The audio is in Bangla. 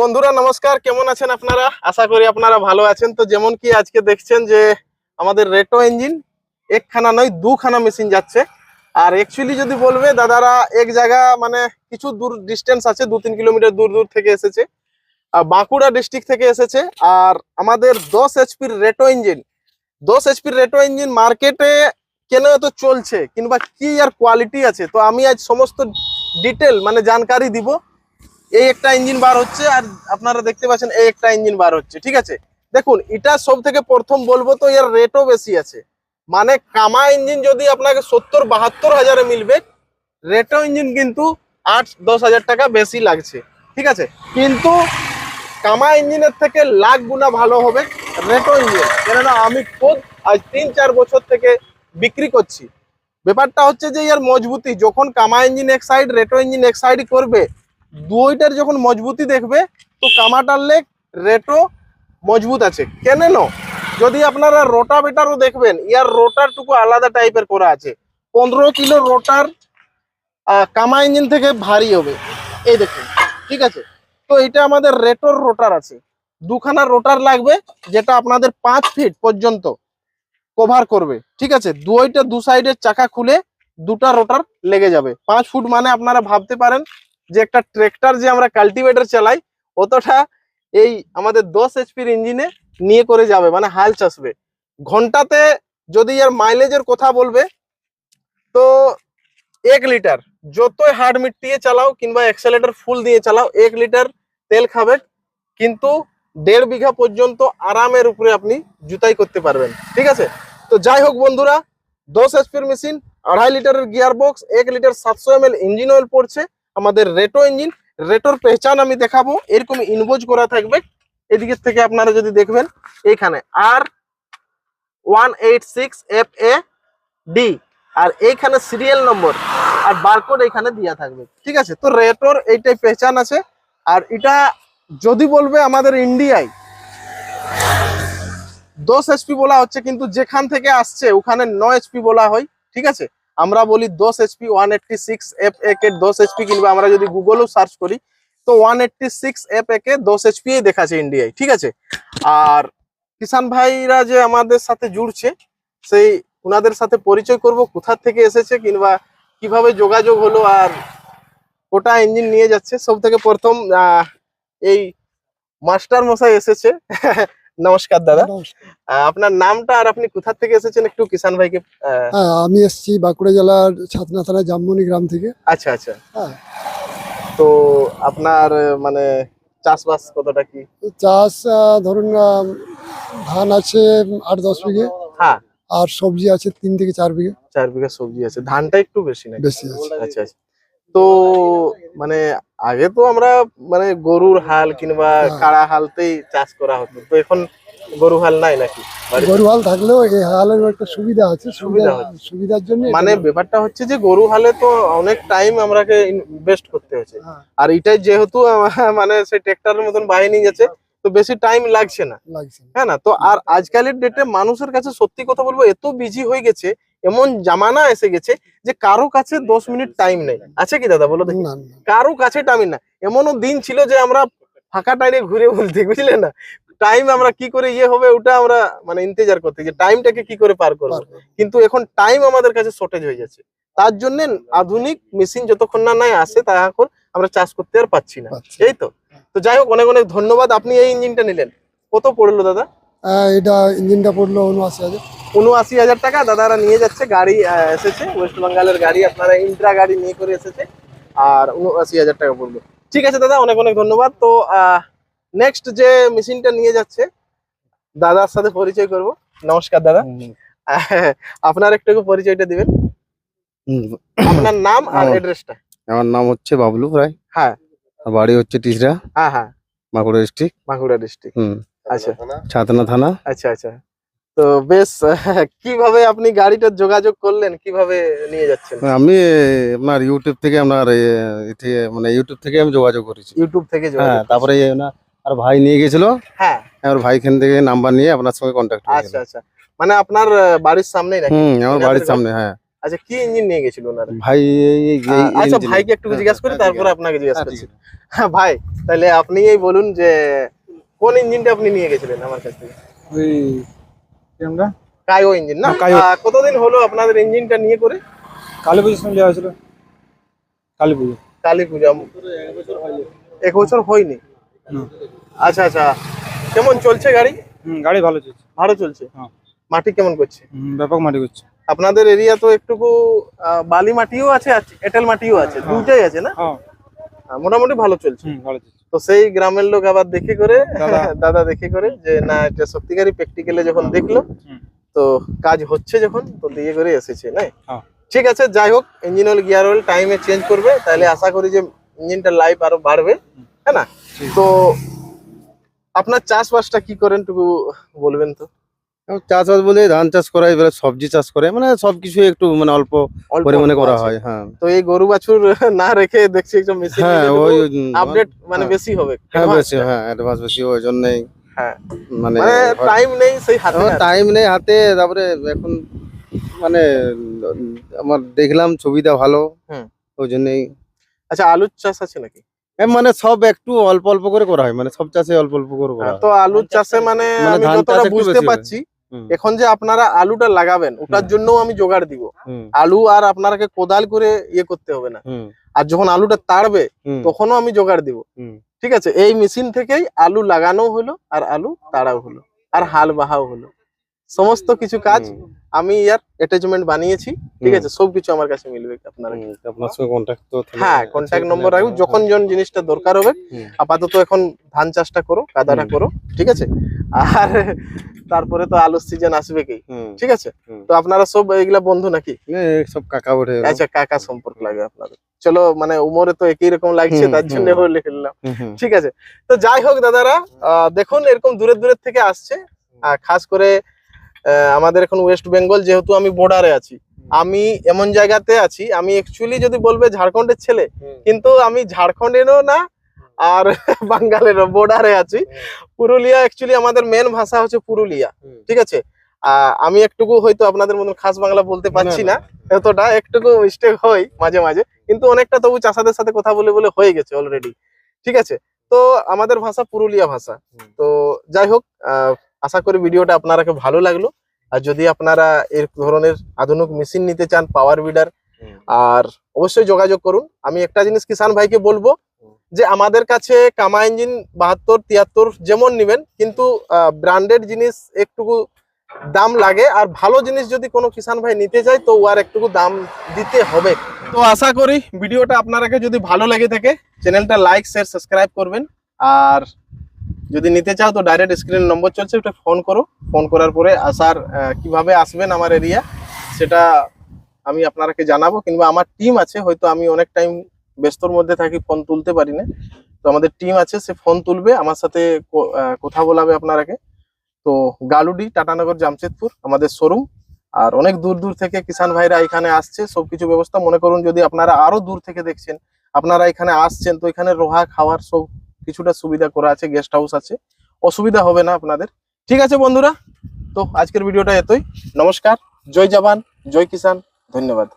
বন্ধুরা, নমস্কার। কেমন আছেন আপনারা? আশা করি আপনারা ভালো আছেন। তো যেমন কি আজকে দেখছেন যে, আমাদের রেটো ইঞ্জিন একখানা নয়, দুখানা মেশিন যাচ্ছে। আর অ্যাকচুয়ালি যদি বলবে, দাদারা এক জায়গা মানে কিছু দূর ডিস্টেন্স আছে, দু তিন কিলোমিটার দূর দূর থেকে এসেছে। বাঁকুড়া ডিস্ট্রিক্ট থেকে এসেছে। আর আমাদের দশ এইচপির রেটো ইঞ্জিন, দশ এইচপির রেটো ইঞ্জিন মার্কেটে কেন এত চলছে? কিংবা কি আর কোয়ালিটি আছে? তো আমি আজ সমস্ত ডিটেল মানে জানকারি দিব। এই একটা ইঞ্জিন বার হচ্ছে আর আপনারা দেখতে পাচ্ছেন এই একটা ইঞ্জিন বার হচ্ছে, ঠিক আছে? দেখুন, এটা সব থেকে প্রথম বলব তো এর রেটও বেশি আছে। মানে কামা ইঞ্জিন যদি আপনাকে সত্তর বাহাত্তর হাজারে মিলবে রেটো ইঞ্জিন কিন্তু আট দশ হাজার টাকা বেশি লাগছে, ঠিক আছে? কিন্তু কামা ইঞ্জিনের থেকে লাখ গুণা ভালো হবে রেটো ইঞ্জিন। কেননা আমি খোদ আজ তিন চার বছর থেকে বিক্রি করছি। ব্যাপারটা হচ্ছে যে এর মজবুতি, যখন কামা ইঞ্জিন এক সাইড রেটো ইঞ্জিন এক সাইড করবে দুইটার যখন মজবুতি দেখবে, তো কামাটার লেগ রেটো মজবুত আছে। কেন? যদি আপনারা রোটাভেটারও দেখবেন, ইয়ার রোটারটুকু আলাদা টাইপের করা আছে। পনেরো কিলো রোটার কামা ইঞ্জিন থেকে ভারী হবে। এই দেখুন, ঠিক আছে? তো এটা আমাদের রেটোর রোটার আছে। দুখানা রোটার লাগবে, যেটা আপনাদের পাঁচ ফিট পর্যন্ত কভার করবে। ঠিক আছে? দুইটা দু সাইডের চাকা খুলে দুটা রোটার লেগে যাবে। পাঁচ ফুট মানে আপনারা ভাবতে পারেন যে একটা ট্রেক্টর যে আমরা কাল্টিভেটার চালাই, অতটা এই আমাদের দশ এইচপির ইঞ্জিনে নিয়ে করে যাবে মানে হাল চাষবে। ঘন্টাতে যদি আর মাইলেজের কথা বলবে, তো এক লিটার যতই হার্ড মিটিয়ে চালাও কিংবা এক্সেলেটার ফুল দিয়ে চালাও, এক লিটার তেল খাবে, কিন্তু দেড় বিঘা পর্যন্ত আরামের উপরে আপনি জুতাই করতে পারবেন, ঠিক আছে? তো যাই হোক বন্ধুরা, দশ এইচপির মেশিন আড়াই লিটারের গিয়ার বক্স এক লিটার সাতশো এম ইঞ্জিন অয়েল পড়ছে আমাদের রেটো ইঞ্জিন রেটোর পেহচান আমি দেখাবো, এরকম ইনভোজ করা থাকবে। এদিকের থেকে আপনারা যদি দেখবেন এইখানে আর one eight six F A D আর এইখানে সিরিয়াল নম্বর আর বারকোড এইখানে দেওয়া থাকবে। ঠিক আছে? তো রেটোর এইটাই পেহচান আছে। আর এটা যদি বলবে আমাদের ইন্ডিয়ায় দশ এইচপি বলা হচ্ছে, কিন্তু যেখান থেকে আসছে, ওখানে ন এইচপি বলা হয়। ঠিক আছে? আমরা বলি দশ HP one eighty six F A K দশ এইচপি কিংবা আমরা যদি গুগলও সার্চ করি, তো one eighty six F A K দশ এইচপি দেখাচ্ছে ইন্ডিয়ায় ঠিক আছে? আর কিষান ভাইরা যে আমাদের সাথে জুড়ছে, সেই ওনাদের সাথে পরিচয় করব, কোথা থেকে এসেছে কিংবা কীভাবে যোগাযোগ হলো আর ওটা ইঞ্জিন নিয়ে যাচ্ছে। সব থেকে প্রথম এই মাস্টার মশাই এসেছে। নমস্কার দাদা। আপনার নামটা আর আপনি কোথা থেকে এসেছেন একটু কিষান ভাইকে হ্যাঁ আমি এসেছি বাঁকুড়া জেলার ছাতনা থানা জামমনি গ্রাম থেকে। আচ্ছা আচ্ছা। হ্যাঁ। তো আপনার মানে চাষবাস কতটা কি? চাষ ধরুন ধান আছে আট দশ বিঘে হ্যাঁ। আর সবজি আছে তিন থেকে চার বিঘে। চার বিঘা সবজি আছে। ধানটা একটু বেশি নাকি? বেশি আছে। আচ্ছা আচ্ছা। তো মানে আগে তো আমরা মানে গরুর হাল কিংবা হ্যাঁ। কাড়া হালতেই চাষ করা হতো। তো এখন গরু হাল নাই নাকি গরু হাল থাকলেও এই হালের একটা সুবিধা আছে। সুবিধা সুবিধা সুবিধার জন্য মানে ব্যাপারটা হচ্ছে যে গরু হালে তো অনেক টাইম আমরাকে ইনভেস্ট করতে হচ্ছে। হ্যাঁ, আর এটাই যেহেতু মানে সেই ট্রেক্টরের মতন বাহিনী যাচ্ছে তো বেশি টাইম লাগছে না। হ্যাঁ না? তো আর আজকালের ডেটে মানুষের কাছে সত্যি কথা বলব এত বিজি হয়ে গেছে এমন জামানা এসে গেছে যে কারও কাছে দশ মিনিট টাইম নেই। আছে কি দাদা বলো দেখি? কারও কাছে টাইম না। এমনও দিন ছিল যে আমরা ফাঁকা টাইমে ঘুরে বলতে বুঝলে না? টাইম আমরা কি করে ইয়ে হবে ওটা আমরা মানে ইন্তজার করতে যে টাইমটাকে কি করে পার করব? কিন্তু এখন টাইম আমাদের কাছে শর্টেজ হয়ে যাচ্ছে। তার জন্য আধুনিক মেশিন যতক্ষণ না নাই আসে তা এখন আমরা চাষ করতে আর পাচ্ছি না। এই তো। তো যাই হোক অনেক অনেক ধন্যবাদ। আপনি এই ইঞ্জিনটা নিলেন। কত পড়ল দাদা? এটা ইঞ্জিনটা পড়ল উনআশি হাজার। উনআশি হাজার টাকা দাদারা নিয়ে যাচ্ছে গাড়ি এসেছে। ওয়েস্ট বেঙ্গলের গাড়ি আপনারা ইন্ট্রা গাড়ি নিয়ে করে এসেছে। আর উনআশি হাজার টাকা পড়ল। ঠিক আছে দাদা অনেক অনেক ধন্যবাদ। তো নেক্সট যে মেশিনটা নিয়ে যাচ্ছে দাদার সাথে পরিচয় করব। নমস্কার দাদা। আপনার একটু পরিচয়টা দিবেন। হুম, আপনার নাম আর আমার- অ্যাড্রেসটা আমার নাম হচ্ছে বাবলু রায়। হ্যাঁ। বাড়ি হচ্ছে টিসরা। হ্যাঁ হ্যাঁ। বাঁকুড়া ডিস্ট্রিক্ট বাঁকুড়া ডিস্ট্রিক্ট হুম। আচ্ছা। ছাতনা থানা। আচ্ছা আচ্ছা। তো বেশ কীভাবে আপনি গাড়িটা যোগাযোগ করলেন? কীভাবে নিয়ে যাচ্ছেন? আমি আপনার ইউটিউব থেকে আপনার এতে মানে ইউটিউব থেকে আমি যোগাযোগ করেছি। ইউটিউব থেকে হ্যাঁ তারপরে আর ভাই নিয়ে গেছিল। হ্যাঁ। আমার ভাইখান থেকে নাম্বার নিয়ে আপনার সঙ্গে কন্ট্যাক্ট আচ্ছা আচ্ছা। মানে আপনার বাড়ির হুম আমার বাড়ির সামনে হ্যাঁ। আচ্ছা কি ইঞ্জিন নিয়ে গেছিল ওনারা ভাই আচ্ছা ভাইকে একটু হ্যাঁ, জিজ্ঞাসা করি হ্যাঁ, তারপরে আপনাকে জিজ্ঞাসা হ্যাঁ, করছি। হ্যাঁ ভাই তাহলে আপনি এই বলুন যে কোন ইঞ্জিনটা আপনি নিয়ে গেছিলেন আমার কাছ থেকে? ওই আমরা কায়ো ইঞ্জিন না? হ্যাঁ, কায়ো। কতদিন হলো আপনাদের ইঞ্জিনটা নিয়ে করে? কালী পুজোর সময় নেওয়া হয়েছিল। কালী পুজো। কালী পূজা। এক বছর হয়নি? আচ্ছা আচ্ছা। কেমন চলছে গাড়ি? হুম গাড়ি ভালো চলছে। ভালো চলছে? হ্যাঁ। মাটি কেমন করছে? ব্যাপক মাটি করছে। আপনাদের এরিয়া তো একটুকু বালি মাটিও আছে আর এঁটেল মাটিও আছে। দুটাই আছে না? হ্যাঁ। মোটামুটি ভালো চলছে। ভালো চলছে। তো সেই গ্রামের লোক আবার দেখে করে দাদা। দেখে করে যে না এটা সত্যিকারই প্র্যাকটিক্যালে যখন দেখল তো কাজ হচ্ছে যখন তো দিয়ে করে এসেছে না হ্যাঁ। ঠিক আছে যাই হোক ইঞ্জিন অয়েল গিয়ার অয়েল টাইমে চেঞ্জ করবে তাহলে আশা করি যে ইঞ্জিনটা লাইফ আরও বাড়বে হ্যাঁ না? তো আপনার চাষবাসটা কি করেন টুকু বলবেন তো? চাষবাস বলে ধান চাষ করা এবারে সবজি চাষ করে মানে সবকিছু একটু মানে অল্প পরিমাণে করা হয় হ্যাঁ তো এই গরু বাছুর না রেখে দেখছি একটু মেশিন হ্যাঁ ওই আপডেট মানে হ্যাঁ। বেশি হবে হ্যাঁ বেশি হ্যাঁ অ্যাডভান্স বেশি ওই জন্যই হ্যাঁ। মানে মানে টাইম নেই সেই হাতে টাইম নেই হাতে তারপরে এখন মানে আমার দেখলাম ছবিটা ভালো। ওই জন্যই আচ্ছা আলুর চাষ আছে নাকি মানে সব একটু অল্প অল্প করে করা হয় মানে সব চাষে অল্প অল্প করে করা হ্যাঁ, তো আলুর চাষে মানে মানে আমি যতটা বুঝতে। পারছি হুম, এখন যে আপনারা আলুটা লাগাবেন ওটার। জন্য আমি জোগাড় দিব। আলু আর আপনাকে কোদাল করে ইয়ে করতে হবে না। আর যখন আলুটা তাড়বে তখনও আমি জোগাড় দিব। ঠিক আছে? এই মেশিন থেকেই আলু লাগানো হলো আর আলু তাড়াও হলো। আর হাল বাহাও হলো। সমস্ত কিছু কাজ আমি ইয়ার অ্যাটাচমেন্ট বানিয়েছি ঠিক। আছে? সবকিছু আমার কাছে মিলবে আপনার আপনার সঙ্গে কন্ট্যাক্ট তো হ্যাঁ কন্ট্যাক্ট নম্বর রাখব হ্যাঁ, যখন যখন জিনিসটা দরকার হবে আপাতত এখন ধান চাষটা করো কাদাটা করো ঠিক আছে? আর তারপরে তো আলুর সিজন আসবে কি? ঠিক আছে? তো আপনারা সব এগুলা বন্ধু নাকি? সব কাকা এরা। আচ্ছা কাকা সম্পর্ক লাগে আপনাদের। চলো মানে উমরে তো একই রকম লাগছে তার জন্য বলে ফেললাম। ঠিক আছে? তো যাই হোক দাদারা আহ, দেখুন এরকম দূরের দূরের থেকে আসছে। খাস করে আমাদের এখন ওয়েস্ট বেঙ্গল যেহেতু আমি বর্ডারে আছি। আমি এমন জায়গাতে আছি আমি অ্যাকচুয়ালি যদি বলবে ঝাড়খণ্ডের ছেলে কিন্তু আমি ঝাড়খণ্ডেরও না আর বাঙ্গালেরও বর্ডারে আছি। পুরুলিয়া অ্যাকচুয়ালি আমাদের মেন ভাষা হচ্ছে পুরুলিয়া ঠিক আছে? আহ, আমি একটুকু হয়তো আপনাদের মতন খাস বাংলা বলতে পারছি না না, এতটা একটুকু মিস্টেক হয় মাঝে মাঝে কিন্তু অনেকটা তবু চাষাদের সাথে কথা বলে বলে হয়ে গেছে অলরেডি ঠিক আছে? তো আমাদের ভাষা পুরুলিয়া ভাষা। তো যাই হোক আহ, আশা করি ভিডিওটা আপনারাকে ভালো লাগল। আর যদি আপনারা এর ধরনের আধুনিক মেশিন নিতে চান পাওয়ার বিডার আর অবশ্যই যোগাযোগ করুন। আমি একটা জিনিস কিষান ভাইকে বলব যে আমাদের কাছে কামা ইঞ্জিন বাহাত্তর তিয়াত্তর যেমন নিবেন কিন্তু ব্র্যান্ডেড জিনিস একটুকু দাম লাগে। আর ভালো জিনিস যদি কোনো কিষান ভাই নিতে চায় তো আর একটুকু দাম দিতে হবে। তো আশা করি ভিডিওটা আপনারাকে যদি ভালো লেগে থাকে চ্যানেলটা লাইক শেয়ার সাবস্ক্রাইব করবেন। আর যদি নিতে চাও তো ডাইরেক্ট স্ক্রিন নম্বর চলছে, ওটা ফোন করো। ফোন করার পরে আসার কীভাবে আসবেন আমার এরিয়া সেটা আমি আপনারাকে জানাব। কিংবা আমার টিম আছে, হয়তো আমি অনেক টাইম ব্যস্তর মধ্যে থাকি ফোন তুলতে পারি না। তো আমাদের টিম আছে, সে ফোন তুলবে, আমার সাথে কথা বলাবে আপনারাকে। তো গালুডি, টাটানগর, জামশেদপুর, আমাদের শোরুম আর অনেক দূর দূর থেকে কিষান ভাইরা এখানে আসছে, সবকিছু ব্যবস্থা মনে করুন, যদি আপনারা আরও দূর থেকে দেখছেন, আপনারা এখানে আসছেন, তো এখানে রোহা খাওয়ার সব কিছুটা সুবিধা করা আছে গেস্ট হাউস আছে। অসুবিধা হবে না আপনাদের। ঠিক আছে বন্ধুরা, তো আজকের ভিডিওটা এতই। নমস্কার, জয় জওয়ান, জয় কিষান ধন্যবাদ।